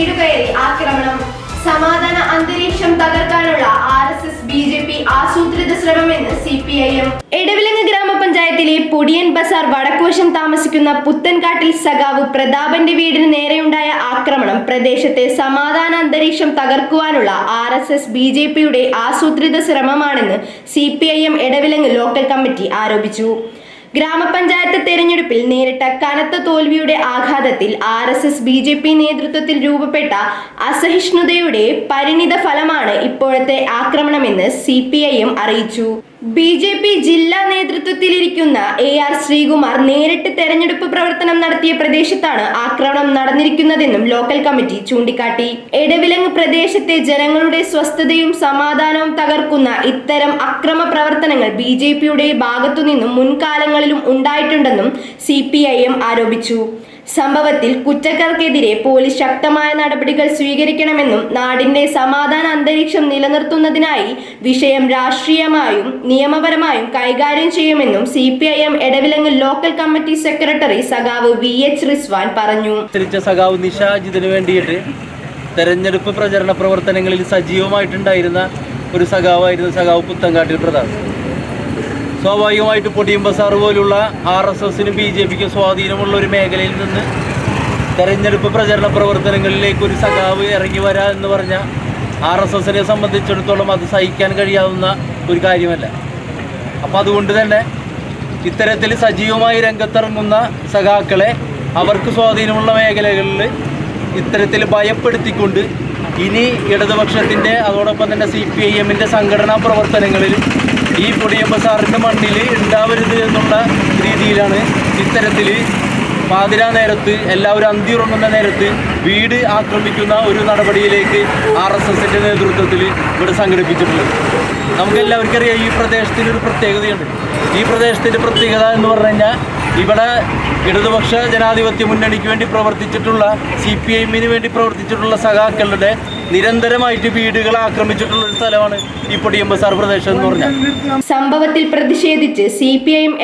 വീട് കയറി ആക്രമണം. സമാധാന അന്തരീക്ഷം തകർക്കാനുള്ള R S S B J P ആസൂത്രിത ശ്രമമെന്ന് C P I M. Edavilangu ഗ്രാമപഞ്ചായത്തിലെ പൊടിയൻ ബസാർ വടക്കുവശം താമസിക്കുന്ന പുത്തൻകാട്ടിൽ സഖാവ് പ്രതാപന്റെ വീടിന് നേരെയുണ്ടായ ആക്രമണം പ്രദേശത്തെ സമാധാന അന്തരീക്ഷം തകർക്കുവാനുള്ള R S S B J പിയുടെ ആസൂത്രിത ശ്രമമാണെന്ന് C P I M Edavilangu local committee ആരോപിച്ചു. ഗ്രാമപഞ്ചായത്ത് തെരഞ്ഞെടുപ്പിൽ നേരിട്ട കനത്ത തോൽവിയുടെ ആഘാതത്തിൽ R S S B J P നേതൃത്വത്തിൽ രൂപപ്പെട്ട അസഹിഷ്ണുതയുടെ പരിണിത ഫലമാണ് ഇപ്പോഴത്തെ ആക്രമണമെന്ന് സി പി ഐ എം അറിയിച്ചു. ബി ജെ പി ജില്ലാ നേതൃത്വത്തിലിരിക്കുന്ന എ ആർ ശ്രീകുമാർ നേരിട്ട് തെരഞ്ഞെടുപ്പ് പ്രവർത്തനം നടത്തിയ പ്രദേശത്താണ് ആക്രമണം നടന്നിരിക്കുന്നതെന്നും ലോക്കൽ കമ്മിറ്റി ചൂണ്ടിക്കാട്ടി. എടവിലങ്ങ് പ്രദേശത്തെ ജനങ്ങളുടെ സ്വസ്ഥതയും സമാധാനവും തകർക്കുന്ന ഇത്തരം അക്രമ പ്രവർത്തനങ്ങൾ ബി ജെ പിയുടെ ഭാഗത്തുനിന്നും മുൻകാലങ്ങളിലും ഉണ്ടായിട്ടുണ്ടെന്നും സി പി ഐ എം ആരോപിച്ചു. സംഭവത്തിൽ കുറ്റക്കാർക്കെതിരെ പോലീസ് ശക്തമായ നടപടികൾ സ്വീകരിക്കണമെന്നും നാടിന്റെ സമാധാന അന്തരീക്ഷം നിലനിർത്തുന്നതിനായി വിഷയം രാഷ്ട്രീയമായും നിയമപരമായും കൈകാര്യം ചെയ്യുമെന്നും C P I M Edavilangu local committee secretary സഖാവ് വി എച്ച് റിസ്വാൻ പറഞ്ഞു. സഖാവ് നിഷാജിതിനു വേണ്ടിയിട്ട് തെരഞ്ഞെടുപ്പ് പ്രചരണ പ്രവർത്തനങ്ങളിൽ സജീവമായിട്ടുണ്ടായിരുന്ന ഒരു സഖാവായിരുന്നു സഖാവ് പുത്തങ്കാട്ടിൽ പ്രതാപ്. സ്വാഭാവികമായിട്ട് പൊടിയും ബസാർ പോലുള്ള ആർ എസ് എസിനും ബി ജെ പിക്കും സ്വാധീനമുള്ള ഒരു മേഖലയിൽ നിന്ന് തെരഞ്ഞെടുപ്പ് പ്രചരണ പ്രവർത്തനങ്ങളിലേക്ക് ഒരു സഖാവ് ഇറങ്ങി വരാ എന്ന് പറഞ്ഞ ആർ എസ് എസിനെ സംബന്ധിച്ചിടത്തോളം അത് സഹിക്കാൻ കഴിയാവുന്ന ഒരു കാര്യമല്ല. അപ്പം അതുകൊണ്ട് തന്നെ ഇത്തരത്തിൽ സജീവമായി രംഗത്തിറങ്ങുന്ന സഖാക്കളെ അവർക്ക് സ്വാധീനമുള്ള മേഖലകളിൽ ഇത്തരത്തിൽ ഭയപ്പെടുത്തിക്കൊണ്ട് ഇനി ഇടതുപക്ഷത്തിന്റെ അതോടൊപ്പം തന്നെ സി പി ഐ എമ്മിന്റെ സംഘടനാ പ്രവർത്തനങ്ങളിൽ ഈ പൊടിയമ്പ സാറിന്റെ മണ്ണിൽ ഉണ്ടാവരുത് എന്നുള്ള രീതിയിലാണ് ഇത്തരത്തിൽ പാതിരാ നേരത്ത് എല്ലാവരും അന്തിയുറങ്ങുന്ന നേരത്ത് വീട് ആക്രമിക്കുന്ന ഒരു നടപടിയിലേക്ക് ആർ എസ് എസിന്റെ നേതൃത്വത്തിൽ ഇവിടെ സംഘടിപ്പിച്ചിട്ടുള്ളത്. നമുക്കെല്ലാവർക്കും അറിയാം ഈ പ്രദേശത്തിനൊരു പ്രത്യേകതയുണ്ട്. ഈ പ്രദേശത്തിന്റെ പ്രത്യേകത എന്ന് പറഞ്ഞു കഴിഞ്ഞാൽ ഇവിടെ ഇടതുപക്ഷ ജനാധിപത്യ മുന്നണിക്ക് വേണ്ടി പ്രവർത്തിച്ചിട്ടുള്ള സി പി വേണ്ടി പ്രവർത്തിച്ചിട്ടുള്ള സഖാക്കളുടെ നിരന്തരമായിട്ട് വീടുകൾ ആക്രമിച്ചിട്ടുള്ള ഒരു സ്ഥലമാണ് ഈ പൊടിയമ്പസാർ പ്രദേശം എന്ന് പറഞ്ഞാൽ. സംഭവത്തിൽ പ്രതിഷേധിച്ച് C P I M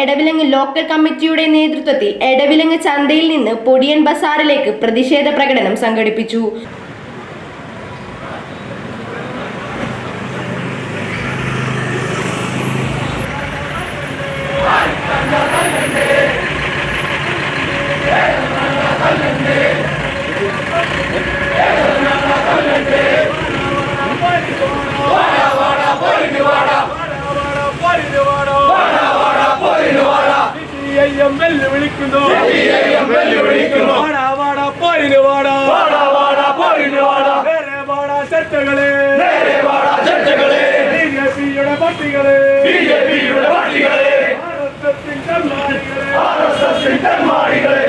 local കമ്മിറ്റിയുടെ നേതൃത്വത്തിൽ എടവിലങ്ങ് ചന്തയിൽ നിന്ന് പൊടിയൻ ബസാറിലേക്ക് പ്രതിഷേധ പ്രകടനം സംഘടിപ്പിച്ചു. വെല്ലുവിളിക്കുന്നു വാടാ വാടാ പോരിന് വാടാ വാടാ വാടാ പോരിന് വാടാ നേരെ വാടാ ചട്ടകളെ നേരെ വാടാ ചട്ടകളെ ബി ജെ പിയുടെ പട്ടികളെ ബി ജെ പിയുടെ പട്ടികളെ ആർ എസ് എസിൻ തെമ്മാടികളെ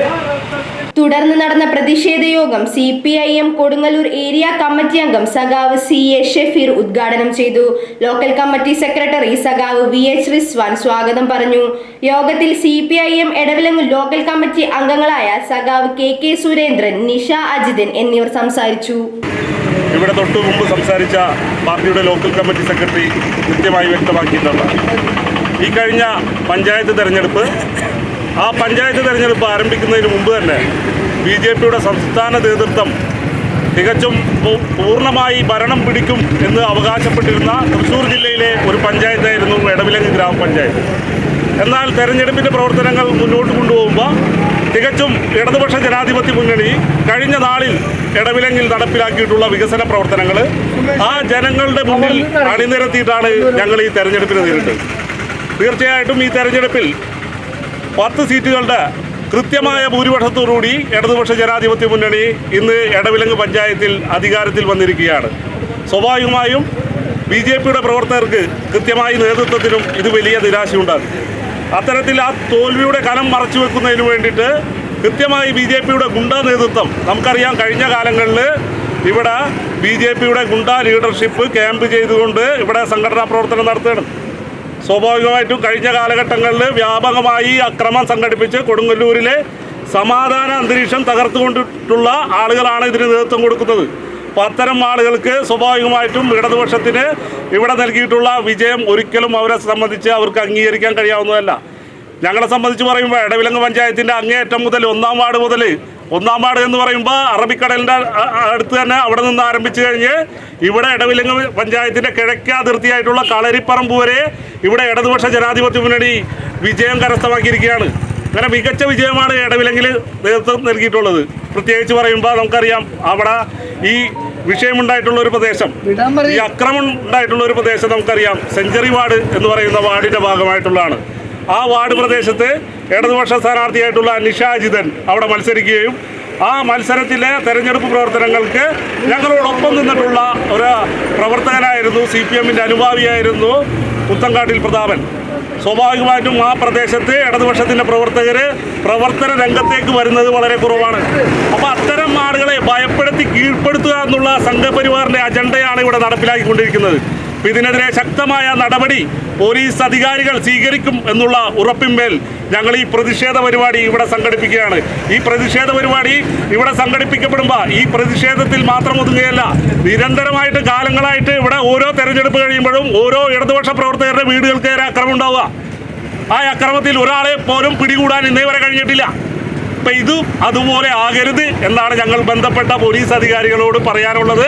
തുടർന്ന് നടന്ന പ്രതിഷേധ യോഗം C P I M Kodungallur area committee അംഗം സഖാവ് സി എ ഷെഫീർ ഉദ്ഘാടനം ചെയ്തു. ലോക്കൽ കമ്മിറ്റി സെക്രട്ടറി സഖാവ് വി എച്ച് റിസ്വാൻ സ്വാഗതം പറഞ്ഞു. യോഗത്തിൽ C P I M Edavilangu local committee അംഗങ്ങളായ സഖാവ് കെ കെ സുരേന്ദ്രൻ നിഷ അജിതൻ എന്നിവർ സംസാരിച്ചു. ഇവിടെ തൊട്ടു മുമ്പ് സംസാരിച്ച പാർട്ടിയുടെ ലോക്കൽ കമ്മിറ്റി സെക്രട്ടറി കൃത്യമായി വ്യക്തമാക്കിയിട്ടുണ്ട്. ഈ കഴിഞ്ഞ പഞ്ചായത്ത് തെരഞ്ഞെടുപ്പ് ആ പഞ്ചായത്ത് തെരഞ്ഞെടുപ്പ് ആരംഭിക്കുന്നതിന് മുമ്പ് തന്നെ ബി ജെ പിയുടെ സംസ്ഥാന നേതൃത്വം തികച്ചും പൂർണമായി ഭരണം പിടിക്കും എന്ന് അവകാശപ്പെട്ടിരുന്ന തൃശ്ശൂർ ജില്ലയിലെ ഒരു പഞ്ചായത്തായിരുന്നു എടവിലങ്ങ് ഗ്രാമപഞ്ചായത്ത്. എന്നാൽ തെരഞ്ഞെടുപ്പിന്റെ പ്രവർത്തനങ്ങൾ മുന്നോട്ട് കൊണ്ടുപോകുമ്പോൾ തികച്ചും ഇടതുപക്ഷ ജനാധിപത്യ മുന്നണി കഴിഞ്ഞ നാളിൽ ഇടവിലങ്ങിൽ നടപ്പിലാക്കിയിട്ടുള്ള വികസന പ്രവർത്തനങ്ങൾ ആ ജനങ്ങളുടെ മുന്നിൽ അണിനിരത്തിയിട്ടാണ് ഞങ്ങൾ ഈ തെരഞ്ഞെടുപ്പിനെ നേരിട്ടത്. തീർച്ചയായിട്ടും ഈ തെരഞ്ഞെടുപ്പിൽ പത്ത് സീറ്റുകളുടെ കൃത്യമായ ഭൂരിപക്ഷത്തോടുകൂടി ഇടതുപക്ഷ ജനാധിപത്യ മുന്നണി ഇന്ന് എടവിലങ്ങ് പഞ്ചായത്തിൽ അധികാരത്തിൽ വന്നിരിക്കുകയാണ്. സ്വാഭാവികമായും ബി ജെ പിയുടെ പ്രവർത്തകർക്ക് കൃത്യമായി നേതൃത്വത്തിനും ഇത് വലിയ നിരാശയുണ്ടാകും. അത്തരത്തിൽ ആ തോൽവിയുടെ കനം മറച്ചു വെക്കുന്നതിന് വേണ്ടിയിട്ട് കൃത്യമായി ബി ജെ പിയുടെ ഗുണ്ടാ നേതൃത്വം നമുക്കറിയാം കഴിഞ്ഞ കാലങ്ങളിൽ ഇവിടെ ബി ജെ പിയുടെ ഗുണ്ടാ ലീഡർഷിപ്പ് ക്യാമ്പ് ചെയ്തുകൊണ്ട് ഇവിടെ സംഘടനാ പ്രവർത്തനം നടത്തുകയാണ്. സ്വാഭാവികമായിട്ടും കഴിഞ്ഞ കാലഘട്ടങ്ങളിൽ വ്യാപകമായി അക്രമം സംഘടിപ്പിച്ച് കൊടുങ്ങല്ലൂരിലെ സമാധാന അന്തരീക്ഷം തകർത്തുകൊണ്ടിട്ടുള്ള ആളുകളാണ് ഇതിന് നേതൃത്വം കൊടുക്കുന്നത്. അപ്പോൾ അത്തരം ആളുകൾക്ക് സ്വാഭാവികമായിട്ടും ഇടതുപക്ഷത്തിന് ഇവിടെ നൽകിയിട്ടുള്ള വിജയം ഒരിക്കലും അവരെ സംബന്ധിച്ച് അവർക്ക് അംഗീകരിക്കാൻ കഴിയാവുന്നതല്ല. ഞങ്ങളെ സംബന്ധിച്ച് പറയുമ്പോൾ ഇടവിലങ്ങ് പഞ്ചായത്തിന്റെ അങ്ങേയറ്റം മുതൽ ഒന്നാം വാർഡ് മുതൽ ഒന്നാം പാട് എന്ന് പറയുമ്പോൾ അറബിക്കടലിന്റെ അടുത്ത് തന്നെ അവിടെ നിന്ന് ആരംഭിച്ചു കഴിഞ്ഞ് ഇവിടെ ഇടവിലങ്ങ് പഞ്ചായത്തിന്റെ കിഴക്കേ അതിർത്തിയായിട്ടുള്ള കളരിപ്പറമ്പ് വരെ ഇവിടെ ഇടതുപക്ഷ ജനാധിപത്യ മുന്നണി വിജയം കരസ്ഥമാക്കിയിരിക്കുകയാണ്. അങ്ങനെ മികച്ച വിജയമാണ് ഇടവിലങ്ങിൽ നേതൃത്വം നൽകിയിട്ടുള്ളത്. പ്രത്യേകിച്ച് പറയുമ്പോൾ നമുക്കറിയാം അവിടെ ഈ വിഷയമുണ്ടായിട്ടുള്ള ഒരു പ്രദേശം ഈ അക്രമം ഉണ്ടായിട്ടുള്ള ഒരു പ്രദേശം നമുക്കറിയാം. സെഞ്ചുറി വാർഡ് എന്ന് പറയുന്ന വാർഡിന്റെ ഭാഗമായിട്ടുള്ളതാണ്. ആ വാർഡ് പ്രദേശത്ത് ഇടതുപക്ഷ സ്ഥാനാർത്ഥിയായിട്ടുള്ള നിഷാജിതൻ അവിടെ മത്സരിക്കുകയും ആ മത്സരത്തിലെ തെരഞ്ഞെടുപ്പ് പ്രവർത്തനങ്ങൾക്ക് ഞങ്ങളോടൊപ്പം നിന്നിട്ടുള്ള ഒരു പ്രവർത്തകനായിരുന്നു സി പി എമ്മിന്റെ അനുഭാവിയായിരുന്നു പുത്തങ്കാട്ടിൽ പ്രതാപൻ. സ്വാഭാവികമായിട്ടും ആ പ്രദേശത്ത് ഇടതുപക്ഷത്തിന്റെ പ്രവർത്തകർ പ്രവർത്തന രംഗത്തേക്ക് വരുന്നത് വളരെ കുറവാണ്. അപ്പോൾ അത്തരം ആളുകളെ ഭയപ്പെടുത്തി കീഴ്പ്പെടുത്തുക എന്നുള്ള സംഘപരിവാറിന്റെ അജണ്ടയാണ് ഇവിടെ നടപ്പിലാക്കിക്കൊണ്ടിരിക്കുന്നത്. ഇതിനെതിരെ ശക്തമായ നടപടി പോലീസ് അധികാരികൾ സ്വീകരിക്കും എന്നുള്ള ഉറപ്പിന്മേൽ ഞങ്ങൾ ഈ പ്രതിഷേധ പരിപാടി ഇവിടെ സംഘടിപ്പിക്കുകയാണ്. ഈ പ്രതിഷേധ പരിപാടി ഇവിടെ സംഘടിപ്പിക്കപ്പെടുമ്പോൾ ഈ പ്രതിഷേധത്തിൽ മാത്രം ഒതുങ്ങുകയല്ല നിരന്തരമായിട്ട് കാലങ്ങളായിട്ട് ഇവിടെ ഓരോ തെരഞ്ഞെടുപ്പ് കഴിയുമ്പോഴും ഓരോ ഇടതുപക്ഷ പ്രവർത്തകരുടെ വീടുകൾക്ക് നേരെ അക്രമം ഉണ്ടാവുക. ആ അക്രമത്തിൽ ഒരാളെ പോലും പിടികൂടാൻ ഇന്നേ വരെ കഴിഞ്ഞിട്ടില്ല. അപ്പം ഇതും അതുപോലെ ആകരുത് എന്നാണ് ഞങ്ങൾ ബന്ധപ്പെട്ട പോലീസ് അധികാരികളോട് പറയാനുള്ളത്.